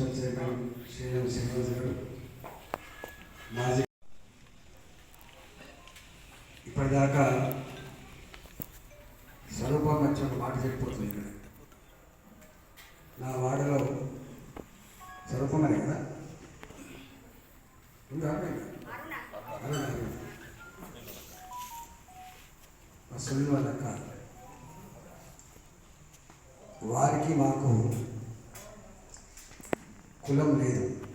Chairman Sriram Srinivas గారు మాజీ ఇప్పటిదాకా స్వరూపం వచ్చి ఒక మాట చెప్పిపోతుంది ఇక్కడ నా వాడలో స్వరూపం కదా ఉందా అరుణ, వాళ్ళ వారికి మాకు కులం లేదు.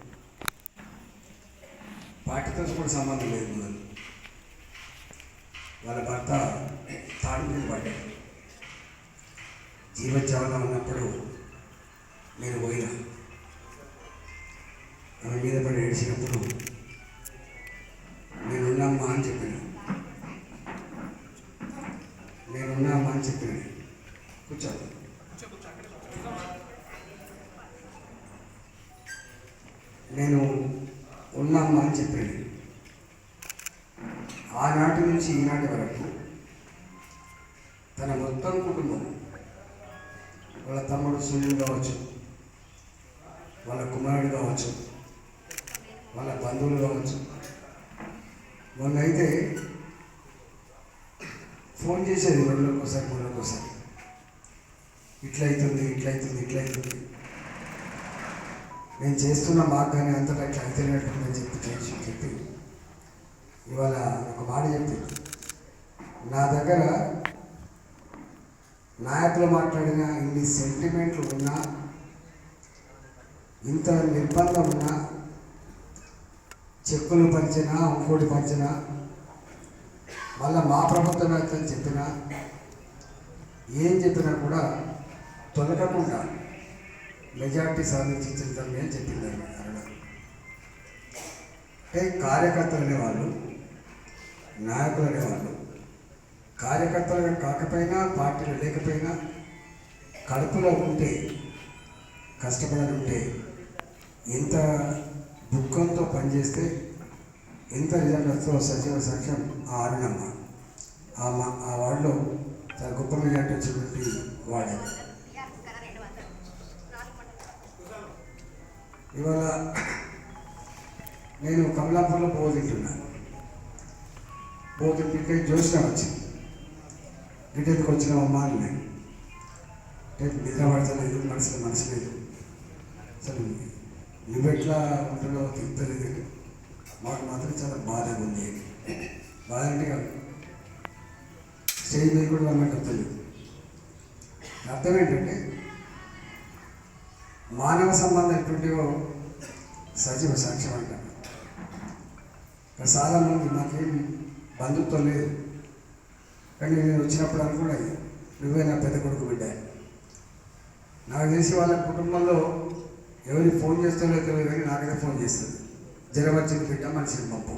పార్టీతో కూడా సంబంధం లేదు మొదలు. వాళ్ళ భర్త తాడు మీద పడ్డాడు. జీవజాలం ఉన్నప్పుడు నేను పోయినా. ఆమె మీద పడి ఏడిచినప్పుడు నేనున్నామ్మా అని చెప్పిన. నేనున్నామ్మా అని చెప్పిన వాళ్ళ కుమారుడు కావచ్చు వాళ్ళ బంధువులు కావచ్చు. మొన్న అయితే ఫోన్ చేసేది రెండు రోజులకోసారి మూడు రోజులకోసారి ఇట్లయితుంది ఇట్లయితుంది ఇట్లయితుంది. నేను చేస్తున్న మాకు కానీ అంతటా ఇట్లా అయితేనట్టుందని చెప్పి చేసి చెప్పి ఇవాళ ఒక మాట చెప్పింది. నా దగ్గర నాయకులు మాట్లాడిన ఇన్ని సెంటిమెంట్లు ఉన్నా ఇంత నిర్బంధం ఉన్నా చెక్కులు పంచినా ఇంకోటి పంచినా మళ్ళీ మా ప్రభుత్వం అని చెప్పినా ఏం చెప్పినా కూడా తొలగకుండా మెజార్టీ సాధించిన తమ్మి అని చెప్పింది అరుణ అంటే కార్యకర్తలు అనేవాళ్ళు నాయకులు అనేవాళ్ళు కార్యకర్తలుగా కాకపోయినా పార్టీలు లేకపోయినా కడుపులో ఉంటే కష్టపడని ఉంటే ఎంత దుఃఖంతో పనిచేస్తే ఎంత రిజల్ట్ వస్తుందో సచివ సత్యం ఆ అరుణమ్మ. ఆ మా ఆ వార్డులో చాలా గొప్ప మెజార్టీ వచ్చినటువంటి వాడే. ఇవాళ నేను కమలాపూర్లో పోతుంటున్నా పోతుంటే జ్యోత్స్న వచ్చింది. గిటెత్తుకు వచ్చిన అమ్మ అని నేను రేపు నిద్ర పడతలేదు మనసులో మనసు లేదు. అసలు నువ్వు ఎట్లా ఉంటుందో తెలియదు. మాకు మాత్రం చాలా బాధగా ఉంది. బాధ అంటే కాదు. స్టేజ్ మీద కూడా అన్నట్టు తెలియదు. అర్థం ఏంటంటే మానవ సంబంధం ఎటువంటివో సజీవ సాక్ష్యం అంటారు చాలా మంది మాకేం బంధుత్వం లేదు. కానీ నేను వచ్చినప్పుడు అనుకున్నది నువ్వే నా పెద్ద కొడుకు బిడ్డ. నాకు తెలిసి వాళ్ళ కుటుంబంలో ఎవరి ఫోన్ చేస్తారో తెలియదు కానీ నాకైతే ఫోన్ చేస్తుంది జ్వరం వచ్చిన బిడ్డ మనిషిని పంపు.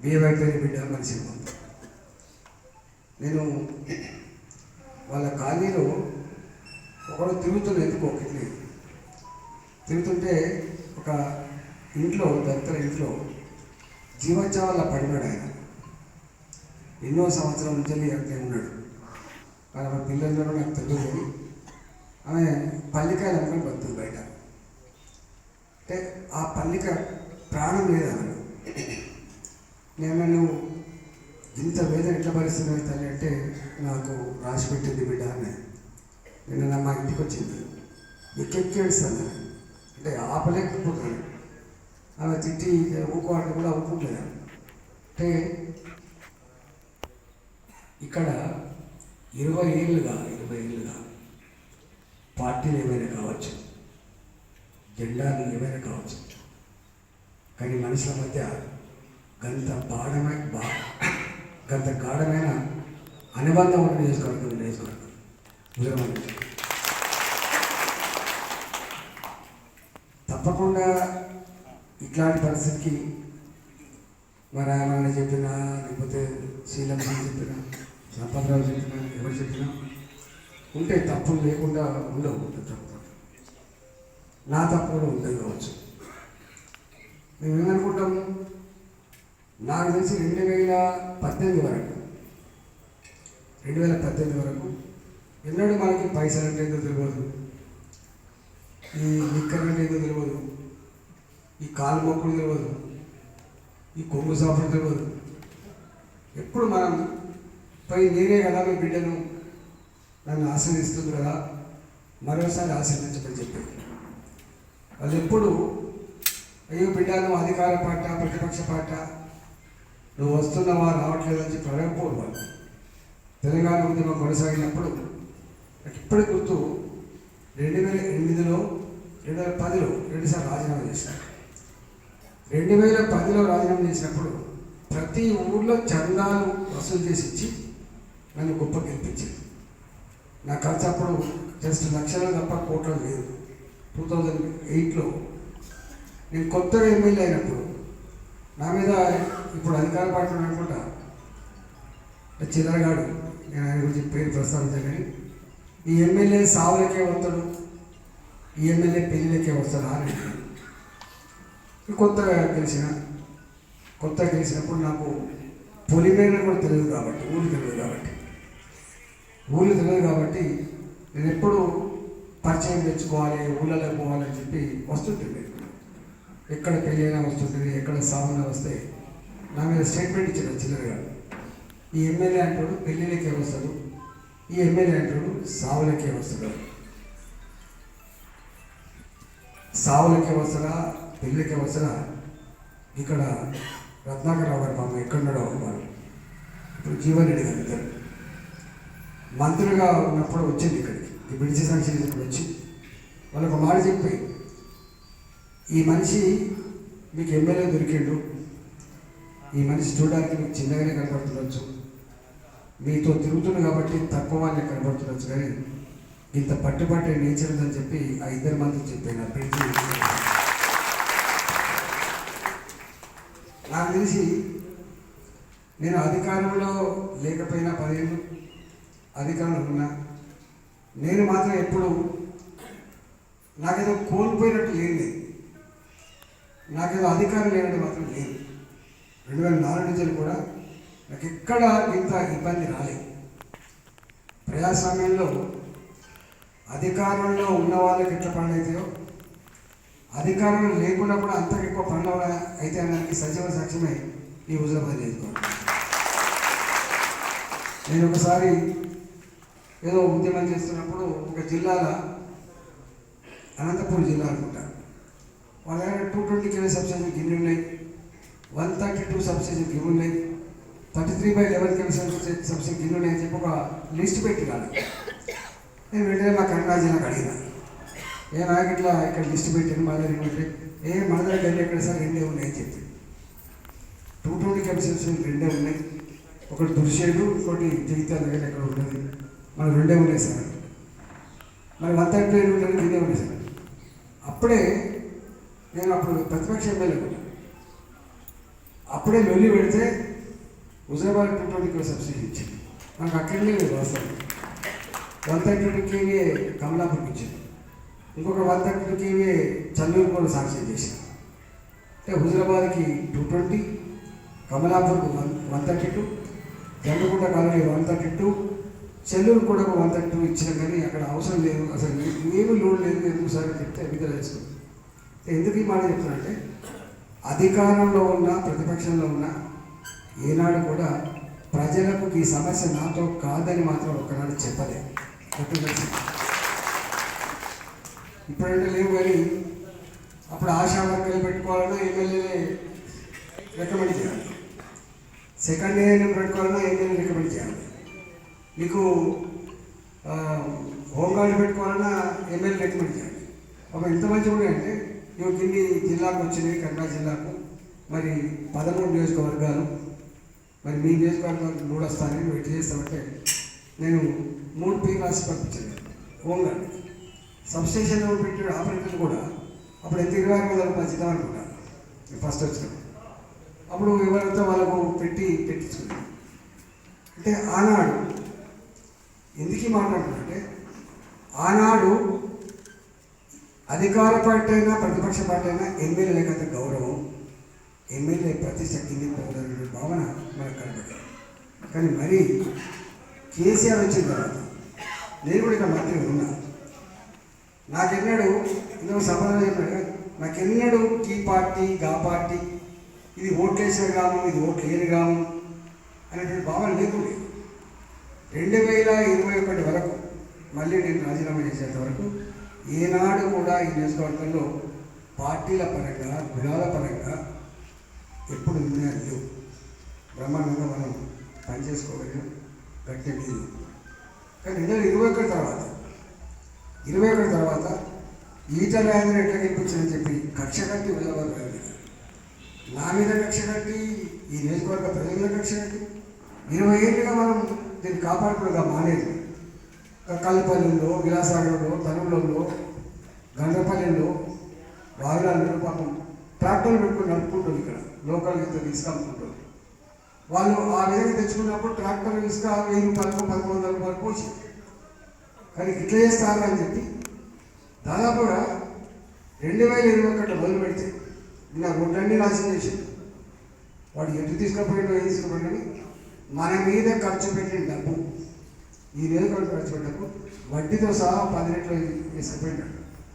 బియ్యం బిడ్డ మనిషిని పంపు. నేను వాళ్ళ కాలనీలో ఒకడు తిరుగుతున్న ఎందుకు ఒకటి తిరుగుతుంటే ఒక ఇంట్లో దత్తల ఇంట్లో జీవోత్సవాల పడినాడు ఆయన. ఎన్నో సంవత్సరాల నుంచి అక్కడే ఉన్నాడు. మరి పిల్లలు పిల్లల్లో నాకు తెలియదు. ఆమె పల్లికాయలు అమ్ముకొని బతుకుతుంది బయట. అంటే ఆ పల్లిక ప్రాణం లేదు ఆమె. నేను నువ్వు ఇంత వేదన ఎట్లా భరిస్తున్నావు తల్లి అంటే నాకు రాసి పెట్టింది బిడ్డ అని నిన్న నా మా ఇంటికి వచ్చింది. ఎక్కెక్కి అంటే ఆపలేకపోతున్నాను. ఆమె తిట్టి ఊకోవాలంటే కూడా ఒప్పుకోలేదు అంటే ఇక్కడ ఇరవై ఏళ్ళుగా ఇరవై ఏళ్ళుగా పార్టీలు ఏమైనా కావచ్చు జెండాలు ఏమైనా కావచ్చు. కానీ మనుషుల మధ్య గంత బాఢమైన బా గంత గాఢమైన అనుబంధం ఉన్న నియోజకవర్గం నియోజకవర్గం. ఉదయం తప్పకుండా ఇట్లాంటి పరిస్థితికి మరి ఆయన చెప్పినా లేకపోతే శీలం చెప్పినా సంపదరావు చెప్పినా ఎవరు చెప్పినా ఉంటే తప్పులు లేకుండా ఉండవు తప్పు. నా తప్పు కూడా కావచ్చు. మేము ఏమనుకుంటాము నాకు తెలిసి రెండు వేల పద్దెనిమిది వరకు రెండు వేల పద్దెనిమిది వరకు ఎన్నడూ మనకి పైసలు అంటే ఏదో తెలియదు. ఈ లిక్కర్ అంటే ఏదో తెలియదు. ఈ కాలు మొక్కులు తెలియదు. ఈ కొంగు సాపుడు తెలియదు. ఎప్పుడు మనం పై నేనే కదా మీ బిడ్డను నన్ను ఆశీర్దిస్తుంది కదా మరోసారి ఆశీర్దించమని చెప్పి. వాళ్ళు ఎప్పుడు అయ్యో బిడ్డ నువ్వు అధికార పార్ట ప్రతిపక్ష పార్ట నువ్వు వస్తున్నావా రావట్లేదని చెప్పి అడగకపోరు వాళ్ళు. తెలంగాణ ఉద్యమం కొనసాగినప్పుడు నాకు గుర్తు రెండు వేల ఎనిమిదిలో రెండు వేల పదిలో రెండుసార్లు రాజీనామా చేశాను రెండు వేల పదిలో రాజీనామా చేసినప్పుడు ప్రతి ఊర్లో చందాలు వసూలు చేసి ఇచ్చి నన్ను గొప్ప గెలిపించింది నా ఖర్చు అప్పుడు జస్ట్ లక్షలు తప్ప కోట్లు లేదు. టూ థౌజండ్ ఎయిట్లో నేను కొత్తగా ఎమ్మెల్యే అయినప్పుడు నా మీద ఇప్పుడు అధికార పార్టీ అనుకుంటా. చిల్లరగాడు నేను ఆయన గురించి పేరు ప్రస్తావించాను కానీ ఈ ఎమ్మెల్యే సావులకే వస్తాడు ఈ ఎమ్మెల్యే పెళ్ళిళ్ళకే వస్తాడా? అని. కొత్తగా గెలిచిన కొత్తగా గెలిచినప్పుడు నాకు పొలిమేర కూడా తెలియదు కాబట్టి ఊరు తెలియదు కాబట్టి. ఊళ్ళు తెలియదు కాబట్టి నేను ఎప్పుడు పరిచయం తెచ్చుకోవాలి ఊళ్ళలో పోవాలని చెప్పి వస్తుంటుంది ఎక్కడ పెళ్ళి అయినా వస్తుంటుంది ఎక్కడ సాగునా వస్తే నా మీద స్టేట్మెంట్ ఇచ్చాడు చిల్లరగా ఈ ఎమ్మెల్యే అంటాడు పెళ్ళిళ్ళకే వస్తాడు ఈ ఎమ్మెల్యే అంటాడు సావులకే వస్తాడు సావులకే వస్తాడా పెళ్ళికే వస్తాడా ఇక్కడ రత్నాకరరావు గారు పాపం ఎక్కడున్నాడో వారు ఇప్పుడు జీవన్ రెడ్డి గారు మంత్రులుగా ఉన్నప్పుడు వచ్చింది ఇక్కడికి. ఈ బ్రిడ్జి సంక్షేమ వచ్చి. వాళ్ళు ఒక మాట చెప్పి ఈ మనిషి మీకు ఎమ్మెల్యే దొరికిండు. ఈ మనిషి చూడడానికి మీకు చిన్నగానే కనబడుతుండొచ్చు మీతో తిరుగుతుంది కాబట్టి తక్కువ వాళ్ళే కనబడుతుండొచ్చు కానీ ఇంత పట్టుబట్టే నేచర్ ఉందని చెప్పి ఆ ఇద్దరు మంది చెప్పాను బ్రిడ్జి నాకు తెలిసి నేను అధికారంలో లేకపోయినా పదిహేను అధికారులు ఉన్నా నేను మాత్రం ఎప్పుడు నాకేదో కోల్పోయినట్టు లేని నాకేదో అధికారం లేనట్టు మాత్రం లేదు. రెండు వేల నాలుగు నుంచి కూడా నాకు ఎక్కడ ఇంత ఇబ్బంది రాలేదు. ప్రజాస్వామ్యంలో అధికారంలో ఉన్న వాళ్ళకి ఎట్లా పనులు అవుతాయో అధికారం లేకుండా కూడా అంత ఎక్కువ పనులు అయితే అనడానికి సజీవ సాక్ష్యమే ఈ హుజరాబాద్ చేసుకోవాలి నేను ఒకసారి ఏదో ఉద్యమం చేస్తున్నప్పుడు ఒక జిల్లాల అనంతపురం జిల్లా అనుకుంటా. వాళ్ళ దగ్గర టూ ట్వంటీ కేవీ సబ్సిడీ గిన్నె ఉన్నాయి వన్ థర్టీ టూ సబ్సిడీ గిన్నె ఉన్నాయి thirty three by eleven KV subsidy గిన్నె ఉన్నాయి అని చెప్పి ఒక లిస్ట్ పెట్టి కాదు నేను వెంటనే మా కన్నడ జిల్లాకు అడిగిన. ఏ నాకు ఇట్లా ఇక్కడ లిస్ట్ పెట్టాను మా దగ్గర ఉంటే ఏ మన దగ్గర ఎక్కడ సార్? రెండే ఉన్నాయి అని చెప్పి. టూ ట్వంటీ కెమిసల్స్ రెండే ఉన్నాయి. ఒకటి దుర్షేడు ఇంకోటి జగిత్యాల దగ్గర ఎక్కడ ఉన్నది మనం రెండే ఉన్నాయి సార్. మరి వన్ థర్టీ ఎయిట్ ఉంటుంది రెండే ఉన్నాయి సార్. అప్పుడే నేను అప్పుడు ప్రతిపక్ష ఎమ్మెల్యే కూడా. అప్పుడే లొల్లి పెడితే హుజరాబాద్ టూ ట్వంటీ సబ్సిడీ ఇచ్చింది. మనకు అక్కడనే లేదు వాస్తవం వన్ థర్టీ టూ కేవీ కమలాపూర్కి ఇచ్చింది. ఇంకొక one thirty two KV Challur కూడా సాక్ష్యం చేశాను అంటే హుజరాబాద్కి two twenty కమలాపూర్కి one one thirty two Jammikunta colony one thirty two Chellur కూడా ఒక వన్ థర్టీ టూ ఇచ్చిన కానీ అక్కడ అవసరం లేదు. అసలు ఏమీ లోడ్ లేదు ఎందుకు సార్ అని చెప్తే విడుదల చేసుకుంది ఎందుకు ఈ మాట చెప్తున్నానంటే అధికారంలో ఉన్న ప్రతిపక్షంలో ఉన్న ఏనాడు కూడా ప్రజలకు ఈ సమస్య నాతో కాదని మాత్రం ఒకనాడు చెప్పలేదు ఇప్పుడంటే లేవు కానీ అప్పుడు ఆశా వర్గాలు పెట్టుకోవాలన్నా ఎమ్మెల్యేలే రికమెండ్ చేయాలి సెకండ్ ఏఎన్ఎం పెట్టుకోవాలన్నా ఎమ్మెల్యే రికమెండ్ చేయాలి. మీకు ఆ, హోంగార్డు పెట్టుకోవాలన్నా ఎమ్మెల్యే రికమెండ్ చేయండి. ఒక ఎంత మంచి కూడా అంటే ఇవి కింది జిల్లాకు వచ్చినాయి కర్ణా జిల్లాకు. మరి పదమూడు నియోజకవర్గాలు. మరి మీ నియోజకవర్గాలు మూడు వస్తానని వెయిట్ ఎట్లా నేను మూడు పీ రాసి పంపించాను. హోంగార్డు సబ్స్టేషన్లో పెట్టిన ఆపరేటర్లు కూడా అప్పుడు ఎంత ఇరవై ఆరు వందల రూపాయలు అనుకుంటా. ఫస్ట్ వచ్చినప్పుడు అప్పుడు ఎవరైతే వాళ్ళకు పెట్టి పెట్టించుకున్నాను అంటే ఆనాడు ఎందుకు మాట్లాడుతున్నంటే ఆనాడు అధికార పార్టీ అయినా ప్రతిపక్ష పార్టీ అయినా ఎమ్మెల్యే లేకపోతే గౌరవం ఎమ్మెల్యే ప్రతిష్ట కింది పోవాలనే భావన మనకు కనబడింది కానీ మరి కేసీఆర్ వచ్చిన తర్వాత నేను కూడా ఇక్కడ మంత్రి ఉన్నా. నాకెన్నాడు ఇందులో సమాధానం చెప్పాడు నాకు ఎన్నడూ ఈ పార్టీ గా పార్టీ ఇది ఓట్లేసిన గ్రామం ఇది ఓట్లు లేని గ్రామం అనేటువంటి భావన లేకుండా రెండు వేల ఇరవై ఒకటి వరకు మళ్ళీ నేను రాజీనామా చేసేంత వరకు ఏనాడు కూడా ఈ నియోజకవర్గంలో పార్టీల పరంగా గుణాల పరంగా ఎప్పుడు నిర్ణయాలు లేవు. బ్రహ్మాండంగా మనం పనిచేసుకోగలిగాం గట్టి లేదు కానీ రెండు వేల ఇరవై ఒకటి తర్వాత ఇరవై ఒకటి తర్వాత ఈట రాజేంద్ర ఎట్లా గెలిపించని చెప్పి కక్ష కట్టి విజయవాడ నా మీద కక్ష కట్టి ఈ నియోజకవర్గ ప్రజల మీద కక్ష కట్టి ఇరవై ఏళ్ళుగా మనం దీన్ని కాపాడుకోగా మానేది. కల్లపల్లిలో విలాసాగరంలో తనువులలో గండ్రపల్లిలో బావిలాల్లో పాపం ట్రాక్టర్లు పెట్టుకుని నడుపుకుంటుంది ఇక్కడ. లోకల్ అయితే తీసుకుంటుంది వాళ్ళు ఆ విధంగా తెచ్చుకున్నప్పుడు ట్రాక్టర్ ఇసుక వెయ్యి పదకొండు పదకొండు వందల వరకు వచ్చింది కానీ ఇట్లా చేస్తారు అని చెప్పి దాదాపుగా రెండు వేల ఇరవై ఒకటి మొదలు పెడితే నా రోడ్లన్నీ నాశనం చేసింది. వాడు ఎటు తీసుకుపోయిండో ఏం తీసుకుపోయిండని మన మీద ఖర్చు పెట్టిన డబ్బు ఈ నియోజకవర్గం ఖర్చు పెట్టిన డబ్బు వడ్డీతో సహా పది రెట్లు వేసుకుపోయిన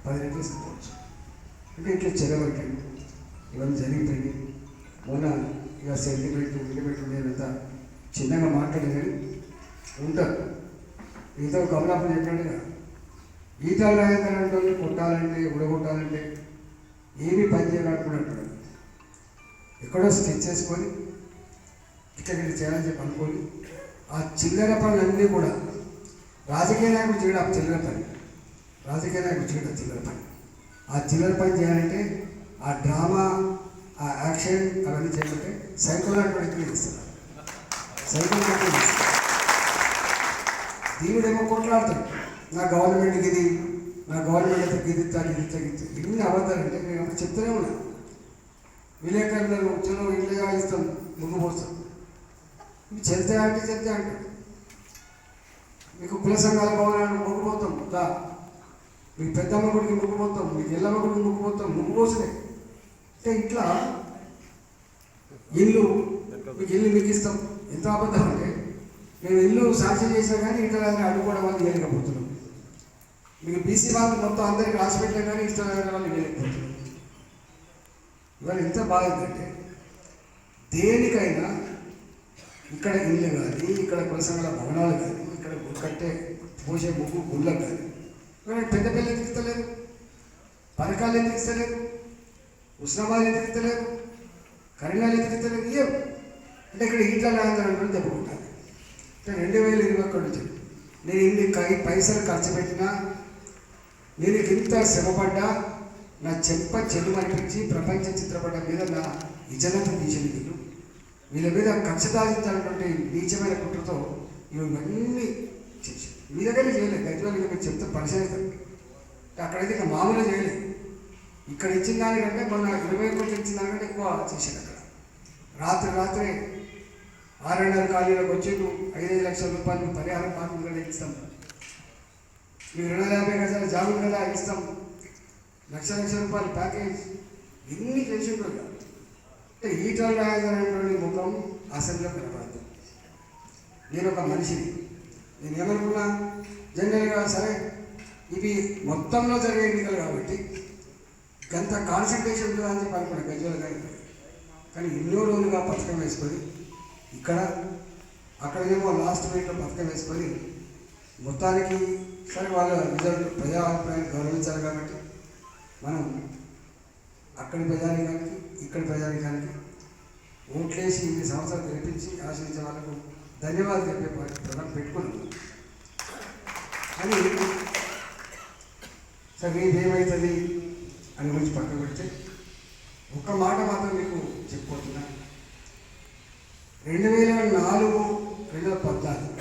పది రెట్లు వేసుకోవచ్చు అంటే ఇట్లా చెరవట్టిండు ఇవన్నీ జరిగిపోయింది మొన్న ఇక సెంటిమెంట్ ఇంటిమెంట్ ఉండేదంతా చిన్నగా మాట్లాడేది ఉంటారు ఈతో కమలాపం చెప్పినట్టుగా ఈతలు రాయకంటే కొట్టాలంటే ఉడగొట్టాలంటే ఏమీ పని చేయాలనుకున్నట్టు ఎక్కడో స్కెచ్ చేసుకొని ఇట్లా ఇట్లా చేయాలని చెప్పి అనుకొని ఆ చిల్లర పనులన్నీ కూడా రాజకీయ నాయకుడు చేయడం ఆ చిల్లర పని. రాజకీయ నాయకుడు చేయడం చిల్లర పని. ఆ చిల్లర పని చేయాలంటే ఆ డ్రామా ఆ యాక్షన్ అవన్నీ చేయాలంటే సైకిల్ లాంటి ఇస్తున్నారు సైకిల్ వ్యక్తులు ఇస్తున్నారు దేవుడేమో కొట్లాడతాడు. నా గవర్నమెంట్కి ఇది నా గవర్నమెంట్ అయితే గిదిస్తా గిదిస్తా ఇన్ని అబద్ధాలంటే నేను చెప్తూనే ఉన్నా. విలేకరులను చలో ఇంట్లో ఇస్తాం ముందు పోస్తాం. ఇవి చెల్తే అంటే చెల్తే అంటే. మీకు కుల సంఘాల భవనాలు ముగ్గుపోతాం దా. మీకు పెద్దమ్మ గుడికి ముగ్గుపోతాం మీకు ఎల్లమ్మ గుడికి ముగ్గుపోతాం ముగ్గుపోసినాయి అంటే ఇట్లా ఇల్లు మీకు ఇల్లు మీకు ఇస్తాం. ఎంత అబద్ధం అంటే మేము ఇల్లు సాక్ష్యం చేసినా కానీ ఇట్లా అడ్డుకోవడం వల్ల చేయలేకపోతున్నాం మీకు బీసీ వాళ్ళు మొత్తం అందరికి రాసి కానీ ఇష్టం వాళ్ళు చేయలేకపోతున్నాం ఇవాళ ఎంత బాగుందంటే దేనికైనా ఇక్కడ ఇల్లు కానీ ఇక్కడ కులసంగల భవనాలు కానీ ఇక్కడ కట్టే పోసే ముగ్గు గుళ్ళకు కానీ ఇక్కడ పెద్ద పిల్లలు ఎందుకు ఇస్తలేదు? పథకాలు ఎందుకు ఇస్తలేదు? ఉస్మాబాద్ ఎందుకు ఇస్తలేదు? కరీంనగర్ ఎందుకు ఇస్తలేదు? అంటే ఇక్కడ ఇంట్లో రాజధాని చెప్పుకుంటాను అంటే రెండు వేల ఇరవై ఒకటి నుంచి నేను ఇన్ని కై పైసలు ఖర్చు పెట్టినా నేను ఇంత శ్రమపడ్డా నా చెంప చెడు అనిపించి ప్రపంచ చిత్రపటం మీద నా ఇజనత తీసింది వీళ్ళ మీద కక్ష నీచమైన కుట్రతో ఇవన్నీ చేసి మీ దగ్గర చేయలేదు. గజ్వాల్ మీరు చెప్తే పరిశీలిస్తాను అక్కడైతే ఇంకా మామూలుగా చేయలేదు. ఇక్కడ ఇచ్చిన దానికంటే మొన్న ఇరవై కోట్లు ఇచ్చిన దానికంటే ఎక్కువ చేశాడు అక్కడ. రాత్రి రాత్రి ఆరున్నర ఖాళీలకు వచ్చి ఐదైదు లక్షల రూపాయలు పరిహారం మాకు కూడా ఇస్తాం. మీరు రెండు వందల యాభై గజాల జాబులు కదా ఇస్తాం. లక్ష లక్ష రూపాయల ప్యాకేజ్. ఇన్ని చేసిండ్రు ఇక. ఈటల రాజధాని ముఖం అసెంబ్లీలో కనబడదు నేను ఒక మనిషిని. నేను ఏమనుకున్నా? జనరల్గా సరే ఇవి మొత్తంలో జరిగే ఎన్నికలు కాబట్టి ఎంత కాన్సన్ట్రేషన్ ఉంటుందా అని చెప్పి అనుకున్నా గజ్వల్ కానీ కానీ ఎన్నో రోజులుగా పథకం వేసుకొని ఇక్కడ అక్కడేమో లాస్ట్ మినిట్లో పథకం వేసుకొని మొత్తానికి సరే వాళ్ళ రిజల్ట్ ప్రజాభిప్రాయం గౌరవించాలి కాబట్టి మనం అక్కడి ప్రజానికానికి ఇక్కడి ప్రజానికానికి ఓట్లేసి ఇన్ని సంవత్సరాలు గెలిపించి ఆశించే వాళ్ళకు ధన్యవాదాలు చెప్పే ప్రధాన పెట్టుకున్నాం. కానీ సరే ఇదేమవుతుంది అని గురించి పక్కన పెడితే ఒక్క మాట మాత్రం మీకు చెప్పబోతున్నా. రెండు వేల నాలుగు రెండు వేల పద్నాలుగు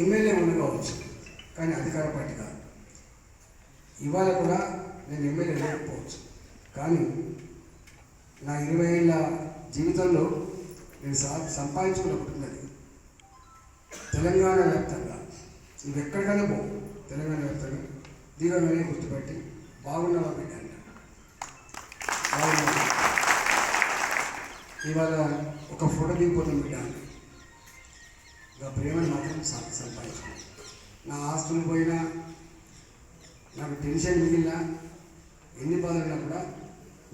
ఎమ్మెల్యే ఉండవచ్చు కానీ అధికార పార్టీ కాదు. ఇవాళ కూడా నేను ఎమ్మెల్యే లేకపోవచ్చు. కానీ నా ఇరవై ఏళ్ళ జీవితంలో నేను సా సంపాదించుకున్న ఉన్నది తెలంగాణ వ్యాప్తంగా. నువ్వు ఎక్కడికైనా పో. తెలంగాణ వ్యాప్తంగా. దీవెననే గుర్తుపెట్టి బాగున్నావా బిడ్డ అంట. ఇవాళ ఒక ఫోటో దిగిపోతాం బిడ్డ అంటే. ప్రేమను మాత్రం సం- సంపాదించుకున్నాను నా ఆస్తులు పోయినా నాకు టెన్షన్ మిగిలినా ఎన్ని బాధలు కూడా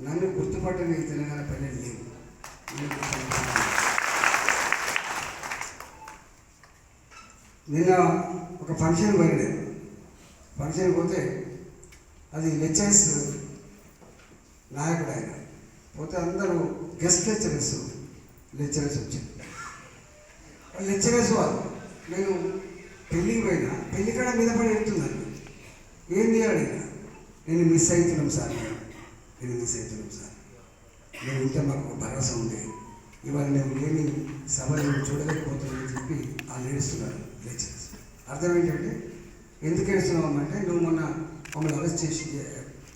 నన్ను గుర్తుపట్టని తెలంగాణ పల్లెలు లేవు నిన్న ఒక ఫంక్షన్ పోయినాడు ఫంక్షన్ పోతే అది లెక్చర్స్ నాయకుడు ఆయన. పోతే అందరూ గెస్ట్ లెక్చరర్స్ లెక్చరర్స్ వచ్చారు. లెక్చరర్స్ వాళ్ళు నేను పెళ్ళికి పోయినా పెళ్ళికాడ మీద పడి వెళ్తున్నాను ఏం చేయాలి నేను మిస్ అవుతున్నాం సార్. నేను మిస్ అవుతున్నాం సార్. నేను ఉంటే మాకు భరోసా ఉంది. ఇవాళ నేను ఏమి సభలు చూడలేకపోతున్నానని చెప్పి వాళ్ళు ఏడుస్తున్నారు లెక్చరర్స్ అర్థం ఏంటంటే ఎందుకు ఏడుస్తున్నామంటే నువ్వు మొన్న మమ్మల్ని అరెస్ట్ చేసి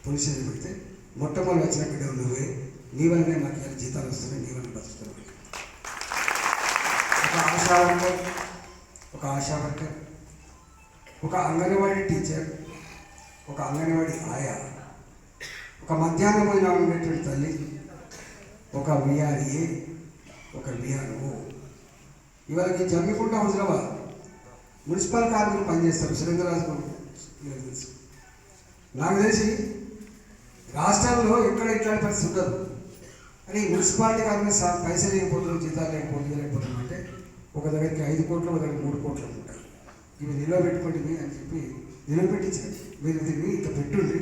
పోలీస్ స్టేషన్ పెడితే మొట్టమొదటి వచ్చిన బిడ్డ నువ్వే. నీ వల్లనే మాకు ఇలా జీతాలు వస్తున్నాయి నీ వల్ల బతుకుతున్నావు ఒక ఆశా వర్కర్ ఒక ఆశా వర్కర్ ఒక అంగన్వాడీ టీచర్ ఒక అంగన్వాడీ ఆయా ఒక మధ్యాహ్నం భోజనం ఉండేటువంటి తల్లి ఒక విఆర్ఏ ఒక విఆర్ఓ. ఇవాళకి జమ్మికుంట హుజరాబాద్ మున్సిపల్ కార్మికులు పనిచేస్తారు సురేంద్రరాజు నాకు తెలిసి రాష్ట్రంలో ఎక్కడ ఇట్లాంటి పరిస్థితి ఉండదు. అని ఈ మున్సిపాలిటీ కార్మిక సార్ పైసలు లేకపోతున్నాం జీతాలు లేకపోతే లేకపోతున్నాం అంటే ఒక దగ్గరికి ఐదు కోట్లు ఒక దగ్గర మూడు కోట్లు ఉంటాయి. ఇవి నిలబెట్టుకోండి అని చెప్పి నిలబెట్టించండి. మీరు దీన్ని ఇంత పెట్టుండి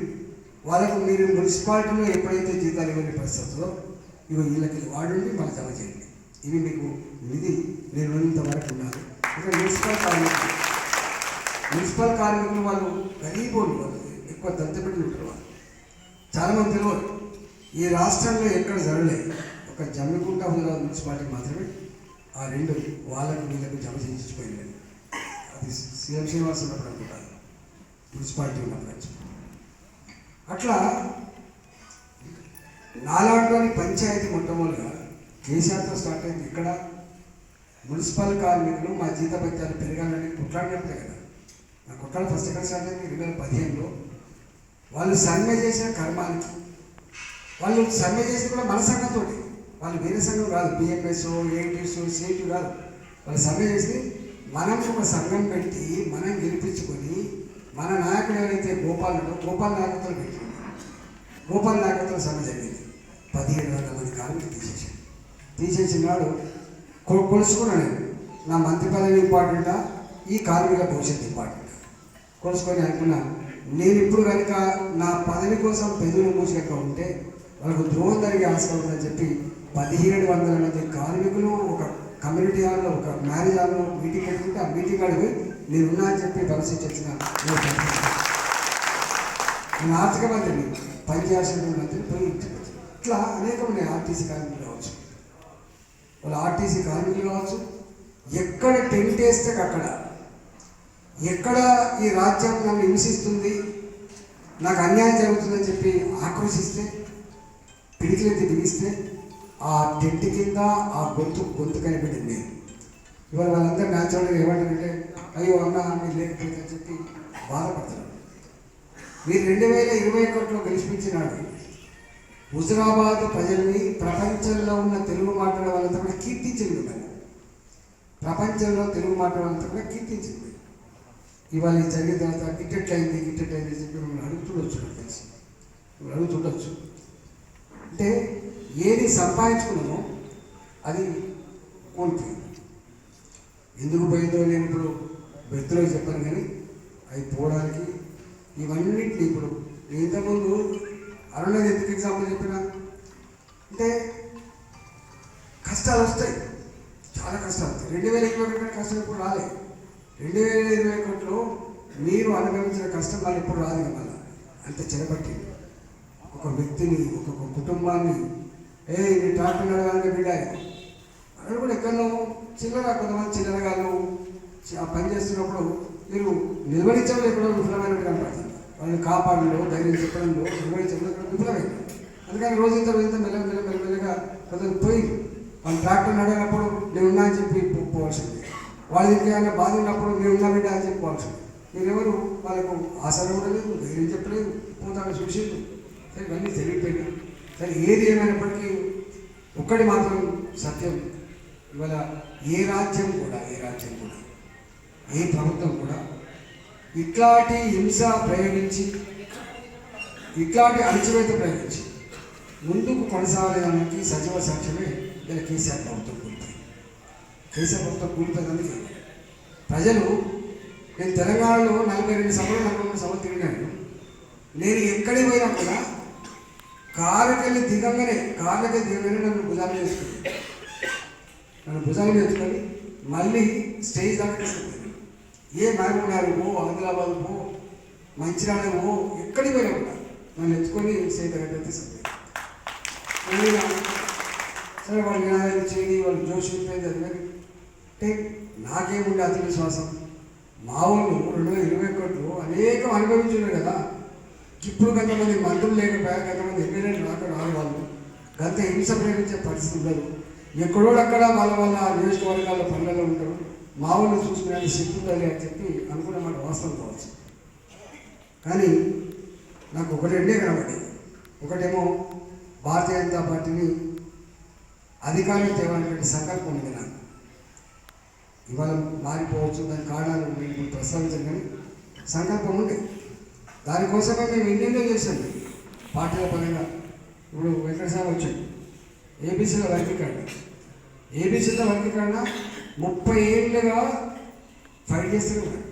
వాళ్ళకు మీరు మున్సిపాలిటీలో ఎప్పుడైతే జీతాలు ఇవ్వని పరిస్థితుల్లో ఇవి వీళ్ళకి వాడండి మళ్ళీ జమ చేయండి. ఇవి మీకు నిధి. నేను ఉన్నంత వరకు ఉండాలి ఇక్కడ మున్సిపల్ కార్మికులు. మున్సిపల్ కార్మికులు వాళ్ళు గరీబోళ్ళు వాళ్ళు. ఎక్కువ దత్తపెట్టి ఉంటారు వాళ్ళు. చాలామంది తెలియదు. ఈ రాష్ట్రంలో ఎక్కడ జరగలేదు ఒక జమ్మికుంట హుజరాబాద్ మున్సిపాలిటీ మాత్రమే ఆ రెండు వాళ్ళకు వీళ్ళకు జమ చేయించిపోయింది అది సీఎం శ్రీనివాస్ ఉన్నప్పుడు అనుకుంటాను. మున్సిపాలిటీ ఉన్నప్పుడు అట్లా నాలాంటి పంచాయతీ మొట్టమొదటిగా కేసీఆర్తో స్టార్ట్ అయింది ఇక్కడ. మున్సిపల్ కార్మికులు మా జీతభత్యాలు పెరగాలని కొట్లాడినప్పుడే కదా. నా కొట్లాడ ఫస్ట్ ఎక్కడ స్టార్ట్ అయింది? రెండు వేల పదిహేనులో. వాళ్ళు సమ్మె చేసిన కర్మానికి. వాళ్ళు సమ్మె చేసి కూడా మన సంఘంతో వాళ్ళు వేరే సంఘం కాదు. బిఎంఎస్ ఏటీఎస్ సిటీ కాదు. వాళ్ళు సమ్మె చేసి మనం ఒక సంఘం పెట్టి మనం గెలిపించుకొని మన నాయకుడు ఎవరైతే గోపాల్ గోపాల్ నాయకత్వం పెట్టింది గోపాల్ నాయకత్వం సభ జరిగింది. పదిహేడు వందల మంది కార్మికులు తీసేసాడు తీసేసినాడు కొ- కొలుసుకున్నాను నేను నా మంత్రి పదవి ఇంపార్టెంటా? ఈ కార్మిక భవిష్యత్తు ఇంపార్టెంట్? కొలుసుకొని అనుకున్నా నేను ఇప్పుడు కనుక నా పదవి కోసం పెదవులు మూసిక ఉంటే వాళ్ళకు ద్రోహం జరిగే ఆస్కారం ఉందని చెప్పి పదిహేడు వందల మంది కార్మికులు ఒక కమ్యూనిటీ హాల్లో ఒక మ్యారేజ్ హాల్లో మీటింగ్ పెట్టుకుంటే ఆ మీటింగ్ అడిగి నేను ఉన్నా అని చెప్పి భరోసా చెప్పిన నేను ఆర్థిక మంత్రిని పనిచేయాల్సిన మంత్రిని పోయి ఇంటికి ఇట్లా అనేక ఉన్నాయి ఆర్టీసీ కార్మికులు కావచ్చు. వాళ్ళు ఆర్టీసీ కార్మికులు కావచ్చు. ఎక్కడ టెంట్ వేస్తే అక్కడ. ఎక్కడ ఈ రాజ్యం నన్ను హింసిస్తుంది నాకు అన్యాయం జరుగుతుందని చెప్పి ఆక్రోశిస్తే పిడికిలెత్తి బిగిస్తే ఆ టెంట్ కింద ఆ గొంతు గొంతు కనిపెట్టింది నేను. ఇవాళ వాళ్ళందరూ న్యాచురల్గా ఏమంటారంటే అయ్యో అన్న మీరు లేకపోతే అని చెప్పి బాధపడతారు. మీరు రెండు వేల ఇరవై ఒకటిలో గెలిపించినాడు హుజరాబాద్ ప్రజల్ని ప్రపంచంలో ఉన్న తెలుగు మాట్లాడే వాళ్ళంతా కూడా కీర్తించింది ప్రపంచంలో తెలుగు మాట్లాడే వాళ్ళంతా కూడా కీర్తించింది. ఇవాళ ఈ జరిగిన తర్వాత గిట్టెట్లయింది అయింది గిట్టెట్ అని చెప్పి మిమ్మల్ని అడుగుతుండొచ్చు నాకు తెలిసి. మిమ్మల్ని అడుగుతుండొచ్చు. అంటే ఏది సంపాదించుకున్నామో అది కోల్పోయింది. ఎందుకు పోయిందో నేను ఇప్పుడు వ్యక్తిలో చెప్పాను కానీ అవి పోవడానికి ఇవన్నింటినీ ఇప్పుడు నేను ఇంతకుముందు అరుణ ఎందుకు ఎగ్జాంపుల్ చెప్పినా? అంటే కష్టాలు వస్తాయి. చాలా కష్టాలు వస్తాయి. రెండు వేల ఇరవై ఒకటి కష్టం ఇప్పుడు రాలే. రెండు వేల ఇరవై ఒకటిలో మీరు అనుభవించిన కష్టం వాళ్ళు ఎప్పుడు రాదు కదా మళ్ళీ. అంత చెరబట్టి ఒక వ్యక్తిని ఒక్కొక్క కుటుంబాన్ని ఏ నీ ట్రాక్టర్ నడవాలంటే బిడ్డ. అక్కడ కూడా ఎక్కడో చిల్లర కొంతమంది చిల్లరగాళ్ళు ఆ పని చేస్తున్నప్పుడు మీరు నిర్వహించడం ఎక్కడో విఫలమైనట్టు కనపడుతుంది వాళ్ళని కాపాడంలో ధైర్యం చెప్పడంలో నిర్వహించడంలో ఇక్కడ విఫలమైంది. అందుకని రోజు ఇంత రోజు ఇంత మెల్ల మెల్ల మెల్ల మెల్లగా కొంచెం పోయి వాళ్ళు ట్రాక్టర్ నడిగినప్పుడు నేను ఉన్నా అని చెప్పి పోవాల్సింది. వాళ్ళ ఇంట్లో ఏమైనా బాధ ఉన్నప్పుడు నేను ఉన్నా బిడ్డ అని చెప్పుకోవాల్సింది మీరెవరు వాళ్ళకు ఆసర కూడా లేదు ధైర్యం చెప్పలేదు పోతాను చూసిండు. సరే ఇవన్నీ జరిగిపోయినాయి సరే ఏది ఏమైనప్పటికీ ఒక్కటి మాత్రం సత్యం. ఇవాళ ఏ రాజ్యం కూడా ఏ రాజ్యం కూడా ఏ ప్రభుత్వం కూడా ఇట్లాంటి హింస ప్రయోగించి ఇట్లాంటి అణచివేత ప్రయోగించి ముందుకు కొనసాగడానికి సజీవ సాక్ష్యమే ఇలా కేసీఆర్ ప్రభుత్వం కూలుతుంది కేసీఆర్ ప్రభుత్వం కూలిపోయిందని ప్రజలు నేను తెలంగాణలో నలభై రెండు సభలు నలభై మూడు సభలు తిరిగాను. నేను ఎక్కడికి పోయినా కూడా కారుకెళ్ళి దిగంగానే కార్లకి దిగంగానే నన్ను గులాబీ చేసుకున్నాను నన్ను భుజాలు ఎత్తుకొని మళ్ళీ స్టేజ్ దాకా తీసుకెళ్ళాను ఏ మహబూబ్నగర్ పో ఆదిలాబాద్ పో మంచిర్యాల పో ఎక్కడికి పోయినా కూడా నన్ను ఎత్తుకొని స్టేజ్ దగ్గర తీసుకెళ్ళాను సరే వాళ్ళు వినాయకుడు చేయి వాళ్ళు జోషి ఉంటుంది అది అంటే నాకేముండే అతి విశ్వాసం మా ఊళ్ళు రెండు వేల ఇరవై ఒకటిలో అనేకం అనుభవించున్నారు కదా. ఇప్పుడు కొంతమంది మంత్రులు లేకపోయా కొంతమంది ఎమ్మెల్యేలు రాక రాని వాళ్ళు. గంత హింస ప్రేమించే పరిస్థితి ఉండదు. ఎక్కడోడక్కడ వాళ్ళ వాళ్ళ నియోజకవర్గాల పనులలో ఉంటారు మా వాళ్ళు చూసుకునే శక్తి అని చెప్పి అనుకునే మాట వాస్తవం కావచ్చు. కానీ నాకు ఒకటి రెండే కనబడి ఒకటేమో భారతీయ జనతా పార్టీని అధికారం తేవాలనే సంకల్పం ఉంది నాకు. ఇవాళ మారిపోవచ్చు దాని కారణాలు మేము ఇప్పుడు ప్రస్తావించాను కానీ సంకల్పం ఉంది. దానికోసమే మేము ఎన్నెన్నో చేశాం పార్టీల పరంగా. ఇప్పుడు వెంకటస్వామి వచ్చాడు. ఏబీసీల వర్గీకరణ. ఏబీసీల వర్గీకరణ ముప్పై ఏళ్ళుగా ఫైట్ చేస్తూనే ఉన్నాడు